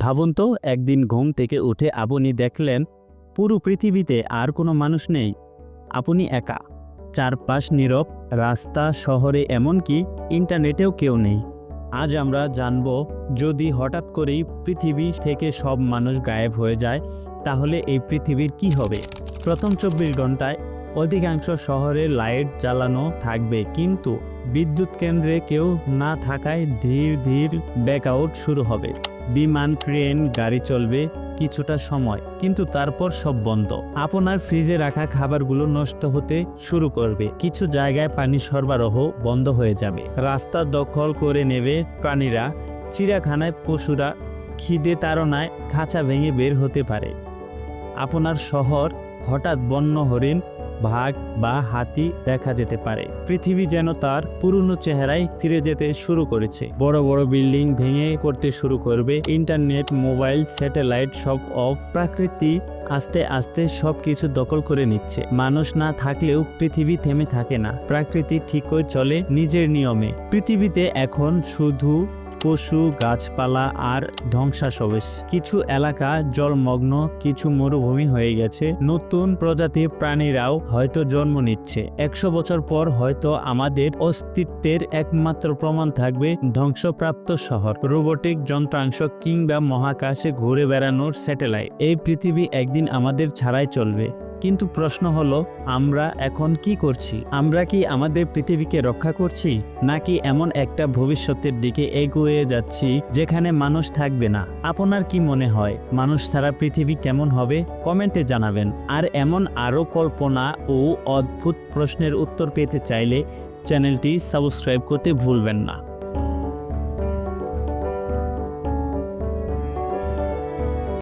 ভাবুন তো, একদিন ঘুম থেকে উঠে আপনি দেখলেন, পুরো পৃথিবীতে আর কোনো মানুষ নেই। আপনি একা। চারপাশ নীরব, রাস্তা, শহরে এমনকি ইন্টারনেটেও কেউ নেই। আজ আমরা জানব, যদি হঠাৎ করেই পৃথিবী থেকে সব মানুষ গায়েব হয়ে যায়, তাহলে এই পৃথিবীর কি হবে? প্রথম চব্বিশ ঘন্টায় অধিকাংশ শহরে লাইট জ্বালানো থাকবে, কিন্তু বিদ্যুৎ কেন্দ্রে কেউ না থাকায় ধীর ধীর ব্যাকআউট শুরু হবে। বিমান, ট্রেন, গাড়ি চলবে কিছুটা সময়, কিন্তু তারপর সব বন্ধ। আপনার ফ্রিজে রাখা খাবারগুলো নষ্ট হতে শুরু করবে। কিছু জায়গায় পানি সরবরাহ বন্ধ হয়ে যাবে। রাস্তা দখল করে নেবে প্রাণীরা। চিড়িয়াখানায় পশুরা খিদে তাড়নায় খাঁচা ভেঙে বের হতে পারে। আপনার শহর হঠাৎ বন্য হরিণ ভাগ বা হাতি দেখা যেতে পারে। পৃথিবী যেন তার পুরনো চেহারায় ফিরে যেতে শুরু করেছে। বড় বড় বিল্ডিং ভেঙে করতে শুরু করবে। ইন্টারনেট, মোবাইল, স্যাটেলাইট সব অফ। প্রাকৃতি আস্তে আস্তে সব কিছু দখল করে নিচ্ছে। মানুষ না থাকলেও পৃথিবী থেমে থাকে না। প্রকৃতি ঠিকই চলে নিজের নিয়মে। পৃথিবীতে এখন শুধু পশু, গাছপালা আর ধ্বংসাবশেষ কিছু এলাকা জলমগ্ন, কিছু মরুভূমি হয়ে গেছে। নতুন প্রজাতির প্রাণীরাও হয়তো জন্ম নিচ্ছে। একশো বছর পর হয়তো আমাদের অস্তিত্বের একমাত্র প্রমাণ থাকবে ধ্বংসপ্রাপ্ত শহর। রোবটিক যন্ত্রাংশ কিংবা মহাকাশে ঘুরে বেড়ানোর স্যাটেলাইট। এই পৃথিবী একদিন আমাদের ছাড়াই চলবে। কিন্তু প্রশ্ন হলো, আমরা এখন কি করছি? আমরা কি আমাদের পৃথিবীকে রক্ষা করছি? নাকি এমন একটা ভবিষ্যতের দিকে এগিয়ে যাচ্ছি যেখানে মানুষ থাকবে না? আপনার কি মনে হয়, মানুষ ছাড়া পৃথিবী কেমন হবে? কমেন্টে জানাবেন। আর এমন আরও কল্পনা ও অদ্ভুত প্রশ্নের উত্তর পেতে চাইলে চ্যানেলটি সাবস্ক্রাইব করতে ভুলবেন না।